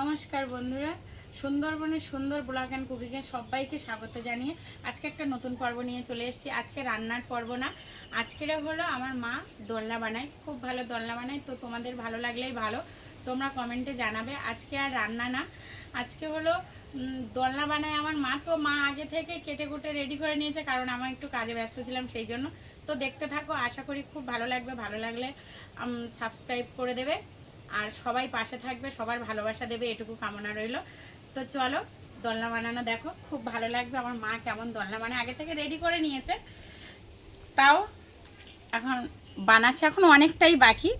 নমস্কার বন্ধুরা। সুন্দরবনের সুন্দর ব্লগ অ্যান্ড কুকিংয়ে সবাইকে স্বাগত জানিয়ে আজকে একটা নতুন পর্ব নিয়ে চলে এসেছি। আজকে রান্নার পর্ব না আজকের হলো আমার মা দোলনা বানায়। খুব ভালো দোলনা বানায়, তো তোমাদের ভালো লাগলেই ভালো। তোমরা কমেন্টে জানাবে। আজকে আর রান্না না, আজকে হলো দোলনা বানায় আমার মা। তো মা আগে থেকে কেটে কুটে রেডি করে নিয়েছে, কারণ আমার একটু কাজে ব্যস্ত ছিলাম সেই জন্য। তো দেখতে থাকো, আশা করি খুব ভালো লাগবে। ভালো লাগলে সাবস্ক্রাইব করে দেবে। আর সবাই পাশে থাকবে, সবার ভালোবাসা দেবে, এটুকু কামনা রইল। তো চলো, দোলনা বানানো দেখো, খুব ভালো লাগবে। আমার মা কেমন দোলনা বানায়, আগে থেকে রেডি করে নিয়েছে। তাও এখন বানাচ্ছে, এখন অনেকটাই বাকি।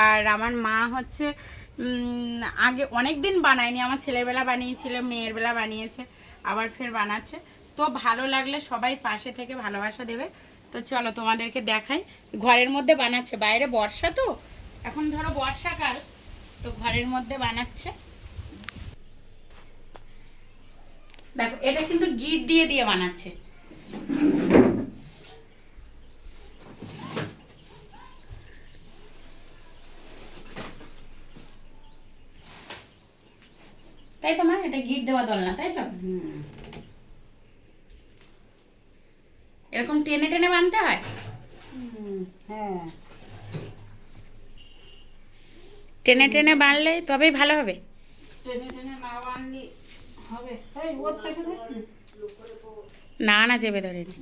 আর আমার মা হচ্ছে আগে অনেক দিন বানায়নি, আমার ছেলের বেলা বানিয়েছিল, মেয়ের বেলা বানিয়েছে, আবার ফের বানাচ্ছে। তো ভালো লাগলে সবাই পাশে থেকে ভালোবাসা দেবে। তো চলো তোমাদেরকে দেখাই। ঘরের মধ্যে বানাচ্ছে, বাইরে বর্ষা তো? এখন ধরো বর্ষাকাল। তো ঘরের মধ্যে বানাচ্ছে। দেখো, এটা কিন্তু গিট দিয়ে দিয়ে বানাচ্ছে। তাই তো মা? এটা গিট দেওয়া দোলনা, তাই তো? এরকম টেনে টেনে বানতে হয়? হ্যাঁ। টেনে টেনে বানলে তবেই ভালো হবে। টেনে টেনে না বানলি হবে। না না চেপে ধরেনি।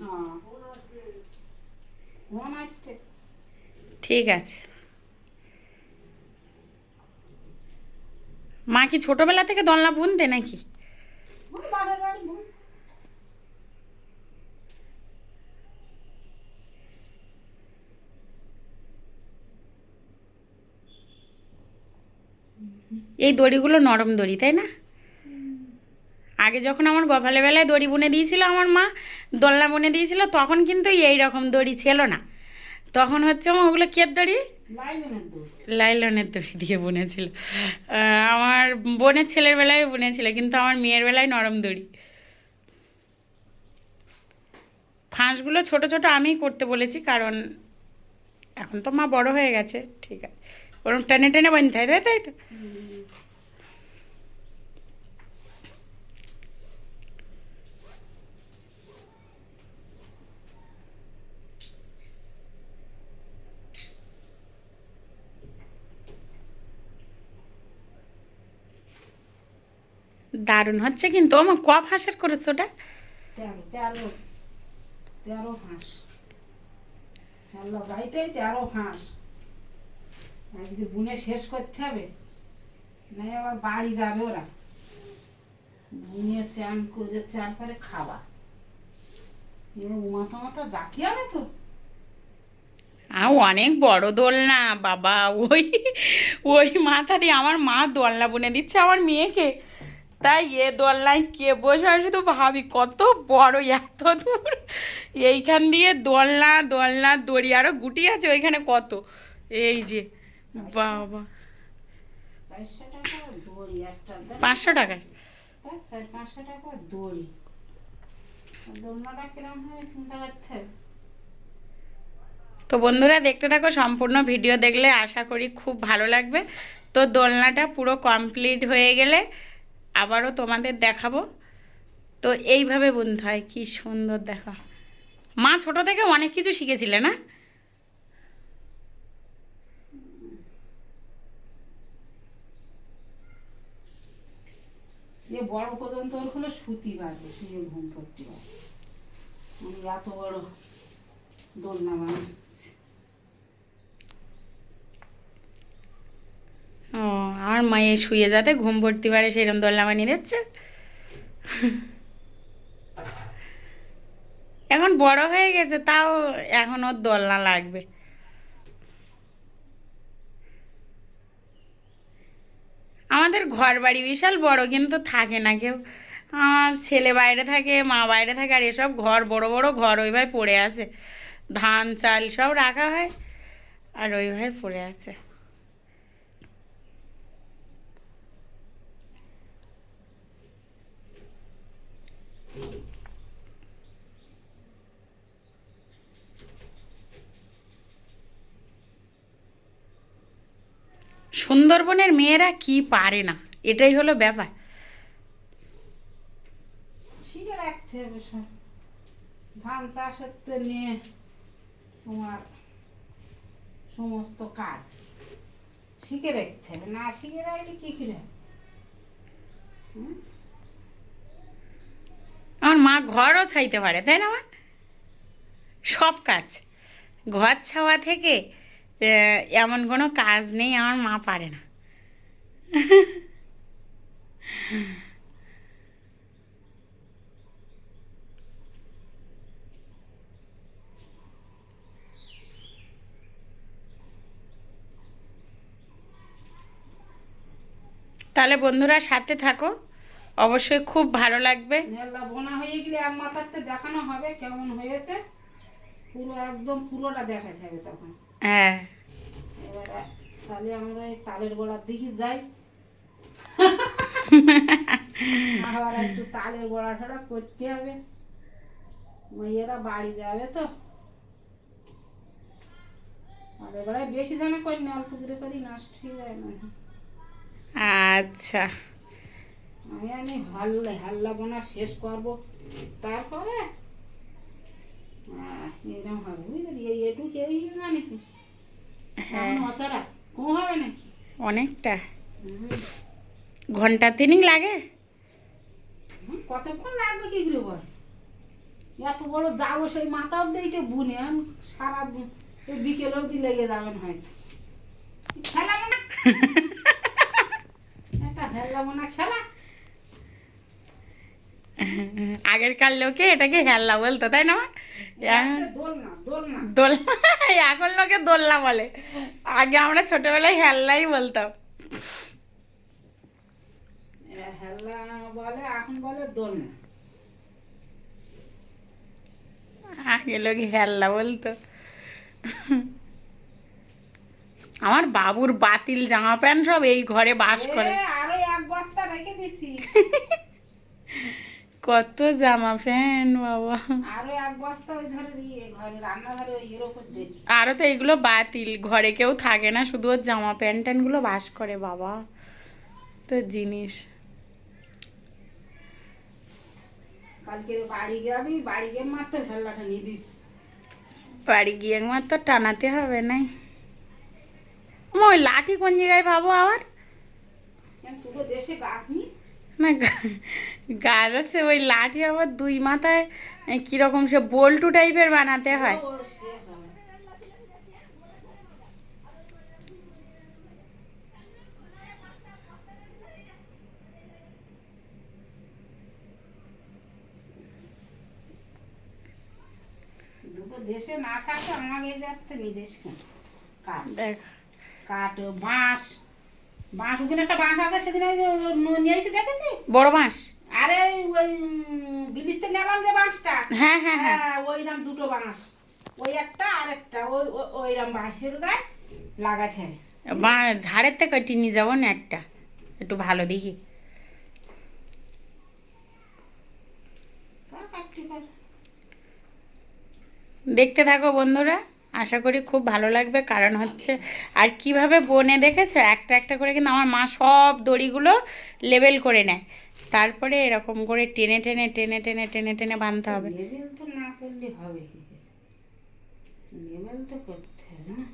ঠিক আছে। মা কি ছোটবেলা থেকে দোলনা বুনতে নাকি? বাবার বাড়ি এই দড়িগুলো নরম দড়ি তাই না? আগে যখন আমার গফালে বেলায় দড়ি বুনে দিয়েছিল আমার মা দোলনা বুনে দিয়েছিল তখন কিন্তু এই রকম দড়ি ছিল না। তখন হচ্ছে আমার ওগুলো কের দড়ি? লাইলনের দড়ি। দিয়ে বুনেছিল। আমার বোনের ছেলের বেলায় বুনেছিল কিন্তু আমার মেয়ের বেলায় নরম দড়ি। ফাঁসগুলো ছোট ছোট আমিই করতে বলেছি কারণ এখন তো মা বড় হয়ে গেছে ঠিক আছে। ওরকম টেনে টেনে বানতে হয়, তাই তাই তো? দারুণ হচ্ছে কিন্তু আমার ক ফাঁসের করেছ ওটা? তেরো হাঁস তেরো হাঁস আজকে বুনে শেষ করতে হবে? না আবার বাড়ি যাবে ওরা। বুনে চান করে চান করে এবার উমাতো মাতো জাকি হবে তো? অনেক বড় দোলনা, বাবা। ওই ওই মাথা দিয়ে আমার মা দোলনা বুনে দিচ্ছে আমার মেয়েকে। তাই এ দোলনায় কে বসে শুধু ভাবি, কত বড়, এত দূর। এইখান দিয়ে দোলনা দোলনা, দড়ি আরও গুটি আছে, ওইখানে কত? এই যে বাবা। পাঁচশো টাকার পাঁচশো টাকা দড়ি। দোলনাটা কিরম হবে চিন্তা করতে হবে তো বন্ধুরা দেখতে থাকো সম্পূর্ণ ভিডিও দেখলে আশা করি খুব ভালো লাগবে। তো দোলনাটা পুরো কমপ্লিট হয়ে গেলে আবারও তোমাদের দেখাবো। তো এইভাবে বুনতে হয় কি সুন্দর দেখা। মা ছোট থেকে অনেক কিছু শিখেছিলে না? বড় পর্যন্ত ওর হলো সুতি বাজে শুয়ে ঘুম পারে আমি এত বড় দোলনা বানাচ্ছি। ও আমার মায়ে শুয়ে যাতে ঘুম পড়তে পারে সেরকম দোলনা বানিয়ে দিচ্ছে? এখন বড় হয়ে গেছে, তাও এখন ওর দোলনা লাগবে। আমাদের ঘর বাড়ি বিশাল বড়, কিন্তু থাকে না কেউ। ছেলে বাইরে থাকে, মা বাইরে থাকে, আর এসব ঘর, বড় বড় ঘর ওইভাবে পড়ে আছে। ধান, চাল সব রাখা হয়, আর ওইভাবে পড়ে আছে। সুন্দরবনের মেয়েরা কি পারে না? এটাই হলো ব্যাপার। শিখে রাখতে হবে ধান চাষের নিয়ে তোমার সমস্ত কাজ। শিখে রাখতে হবে। না শিখে রাখলে কি করে? আমার মা ঘরও ছাইতে পারে তাই না মা? সব কাজ। ঘর ছাওয়া থেকে এমন কোনো কাজ নেই, আমার মা পারে না। তাহলে বন্ধুরা সাথে থাকো, অবশ্যই খুব ভালো লাগবে। বোনা হয়ে গেলে এক মাথাতে দেখানো হবে কেমন হয়েছে। পুরো একদম পুরোটা দেখা যাবে তখন। হ্যাঁ। তাহলে আমরা এই তালের গোড়ার দিকে যাই। আবার একটু তালের গোড়া টোড়া করতে হবে। মেয়েরা বাড়ি যাবে তো। তালের গোড়ায় বেশি জানা করি না অল্প করে করি নষ্ট হয়ে যায় না। আচ্ছা। আমি আমি হাল্লা হাল্লা বোনা শেষ করব। তারপরে? এরকম হবে বুঝলি? এটুকু এই তো হ্যাঁ। কম হবে নাকি? অনেকটা। ঘণ্টা তিনিক লাগে? কতক্ষণ লাগবে কি করে বল? এত বড় যাব সেই মাথা অব্দি এটা বুনে সারা বিকেল অব্দি লেগে যাবেন হয়তো। খেলাবো না একটা খেলাবো না খেলা। আগেরকার লোকে এটাকে হেল্লা বলতো তাই না দোলনা এখন লোকে দোলনা বলে। আগে আমরা ছোটবেলায় হেল্লাই বলতাম। বলে এখন বলে দোল আগে লোকে হেল্লা বলতো। আমার বাবুর বাতিল জামা প্যান্ট সব এই ঘরে বাস করে। আরও এক বস্তা রেখে দিচ্ছি কত জামা প্যান্ট বাবা। আরও তো এইগুলো বাতিল ঘরে কেউ থাকে না শুধু ওর জামা প্যান্ট ট্যান্টগুলো বাস করে বাবা। তো জিনিস। বাড়ি গিয়ে মাত্র টানাতে হবে নাই। ওই লাঠি কোন জায়গায় পাবো আবার? দেশে গাছ নি গাছ আছে ওই লাঠি আবার দুই মাথায় কীরকম সে বল্টু টাইপের বানাতে হয়। দেশে না থাকে আমাকে যাচ্ছে নিজের কাঠ। দেখ। কাঠ বাঁশ বাঁশ ওখানে একটা বাঁশ আছে সেদিন ওই ন- নিয়ে এসে দেখেছি? বড় মাস আরে ওই- ওই বিলিতে নিলাম যে বাঁশটা। হ্যাঁ হ্যাঁ হ্যাঁ। হ্যাঁ ওইরাম দুটো বাঁশ। ওই একটা আর একটা ওই ওই- ওইরাম বাঁশের গায়ে হবে বা ঝাড়ের থেকে টিনি যাব না একটা? একটু ভালো দেখি। দেখতে থাকো বন্ধুরা। আশা করি খুব ভালো লাগবে। কারণ হচ্ছে, আর কীভাবে বনে দেখেছ? একটা একটা করে কিন্তু আমার মা সব দড়িগুলো লেবেল করে নেয়। তারপরে এরকম করে টেনে টেনে টেনে টেনে টেনে টেনে বাঁধতে হবে। না করলে হবে তো করতে হবে না।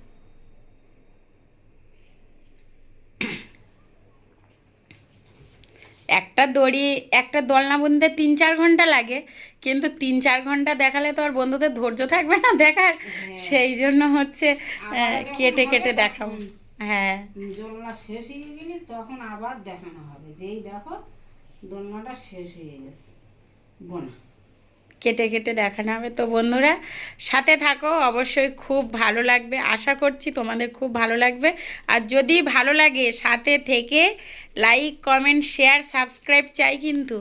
একটা দড়ি একটা দোলনা বুনতে তিন চার ঘণ্টা লাগে কিন্তু তিন চার ঘণ্টা দেখালে তো আর বন্ধুদের ধৈর্য থাকবে না দেখার। সেই জন্য হচ্ছে কেটে কেটে দেখাবো। হ্যাঁ। দোলনা শেষ হয়ে গেলে তখন আবার দেখানো হবে। যেই দেখো দোলনাটা শেষ হয়ে গেছে। বোনা। কেটে কেটে দেখানো হবে। তো বন্ধুরা, সাথে থাকো, অবশ্যই খুব ভালো লাগবে। আশা করছি তোমাদের খুব ভালো লাগবে। আর যদি ভালো লাগে, সাথে থেকে লাইক কমেন্ট শেয়ার সাবস্ক্রাইব চাই কিন্তু।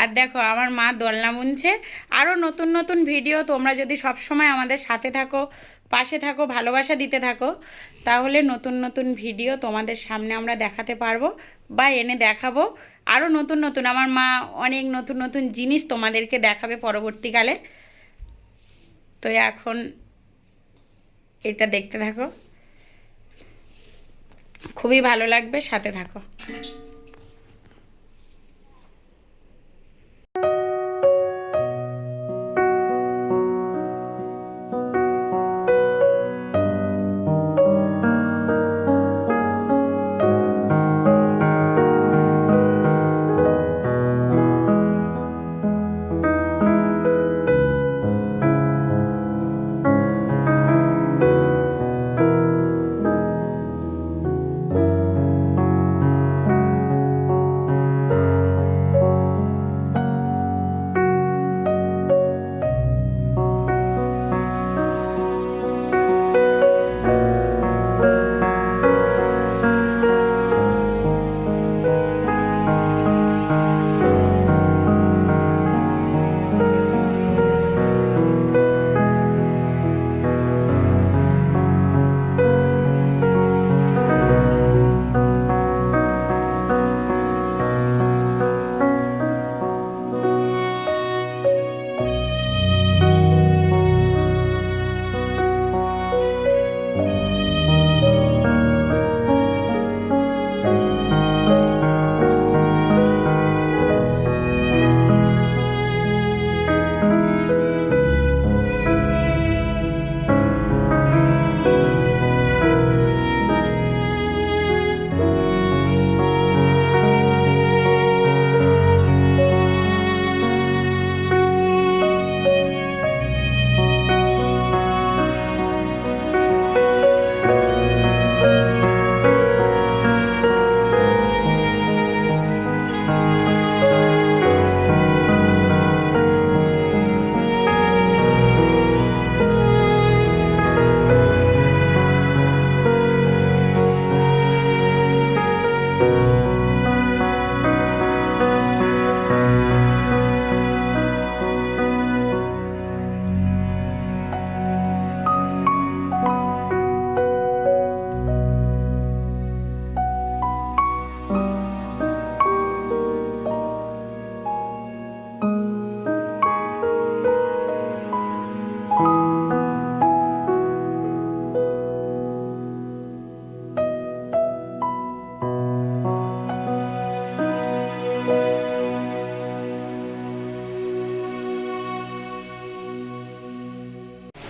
আর দেখো, আমার মা দোলনা বুনছে আরও নতুন নতুন ভিডিও তোমরা যদি সব সময় আমাদের সাথে থাকো পাশে থাকো, ভালোবাসা দিতে থাকো, তাহলে নতুন নতুন ভিডিও তোমাদের সামনে আমরা দেখাতে পারব বা এনে দেখাবো। আরও নতুন নতুন, আমার মা অনেক নতুন নতুন জিনিস তোমাদেরকে দেখাবে পরবর্তীকালে। তো এখন এটা দেখতে থাকো। খুবই ভালো লাগবে, সাথে থাকো।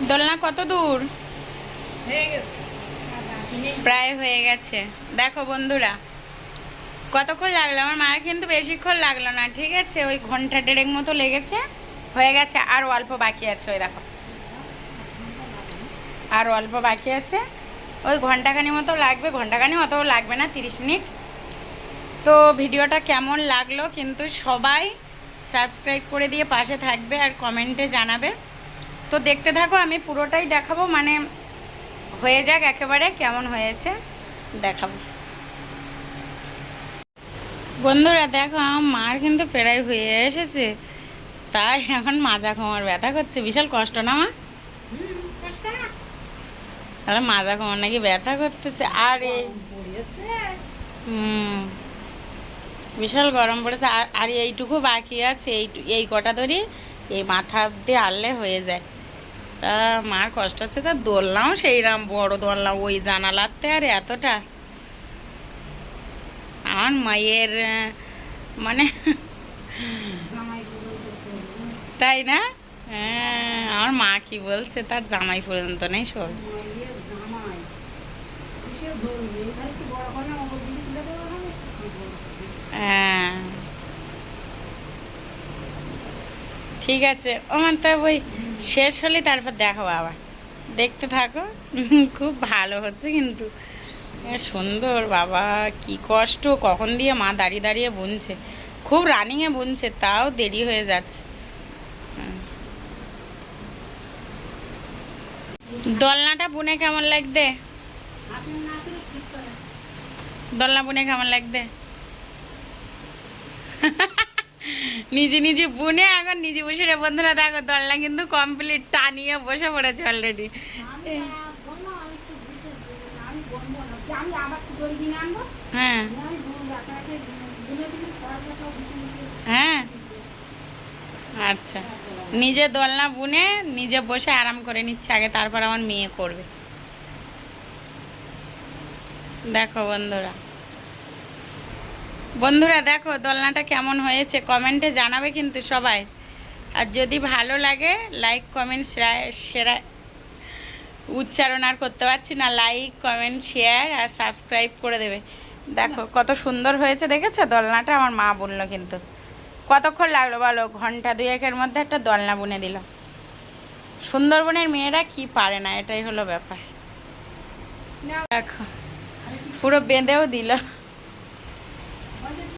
দোলনা কত দূর? প্রায় হয়ে গেছে। দেখো বন্ধুরা কতক্ষণ লাগল? আমার মায়ের কিন্তু বেশিক্ষণ লাগল না ঠিক আছে? ওই ঘণ্টা দেড়েক মতো লেগেছে হয়ে গেছে আর অল্প বাকি আছে ওই দেখো। আর অল্প বাকি আছে। ওই ঘন্টাখানি মতো লাগবে ঘন্টাখানি অত লাগবে না তিরিশ মিনিট। তো ভিডিওটা কেমন লাগল কিন্তু সবাই সাবস্ক্রাইব করে দিয়ে পাশে থাকবে আর কমেন্টে জানাবে। তো দেখতে থাকো, আমি পুরোটাই দেখাবো মানে হয়ে যাক একেবারে, কেমন হয়েছে, দেখাবো। বন্ধুরা, দেখো মার কিন্তু প্রায় হয়ে এসেছে, তাই এখন মাজা কোমর ব্যথা করছে, বিশাল কষ্ট না, মা? তাহলে মাজা কোমর নাকি ব্যথা করতেছে, আর। এই হুম, বিশাল গরম পড়েছে, আর আর এইটুকু বাকি আছে, এই এই কটা ধরি এই মাথা অব্দি আনলে হয়ে যায়। তা মার কষ্ট হচ্ছে তা দোলনাও সেইরাম বড় দোলনা, ওই জানালাতে আর এতটা আমার মায়ের মানে। তাই না হ্যাঁ আমার মা কি বলছে, তার জামাই পর্যন্ত নেই সব? হ্যাঁ ঠিক আছে আমার তা ওই শেষ হলে তারপর দেখো আবার। দেখতে থাকো। খুব ভালো হচ্ছে কিন্তু। সুন্দর বাবা, কি কষ্ট। কখন দিয়ে মা দাঁড়িয়ে দাঁড়িয়ে বুনছে। খুব রানিংয়ে বুনছে, তাও দেরি হয়ে যাচ্ছে। দোলনাটা বুনে কেমন লাগবে? দোলনা বুনে কেমন লাগবে? নিজে নিজে বুনে এখন নিজে বসে রে বন্ধুরা দেখো দোলনা কিন্তু কমপ্লিট টানিয়ে বসে পড়েছে অলরেডি। হ্যাঁ। হ্যাঁ। আচ্ছা। নিজে দোলনা বুনে নিজে বসে আরাম করে নিচ্ছে আগে তারপর আমার মেয়ে করবে। দেখো বন্ধুরা। বন্ধুরা দেখো, দোলনাটা কেমন হয়েছে? কমেন্টে জানাবে কিন্তু সবাই। আর যদি ভালো লাগে লাইক কমেন্ট সেরা উচ্চারণ আর করতে পারছি না লাইক কমেন্ট শেয়ার আর সাবস্ক্রাইব করে দেবে। দেখো, কত সুন্দর হয়েছে, দেখেছ? দোলনাটা আমার মা বলল কিন্তু। কতক্ষণ লাগল বলো? ঘণ্টা দুয়েকের মধ্যে একটা দোলনা বুনে দিল। সুন্দরবনের মেয়েরা কি পারে না? এটাই হলো ব্যাপার। দেখো, পুরো বেঁধেও দিল।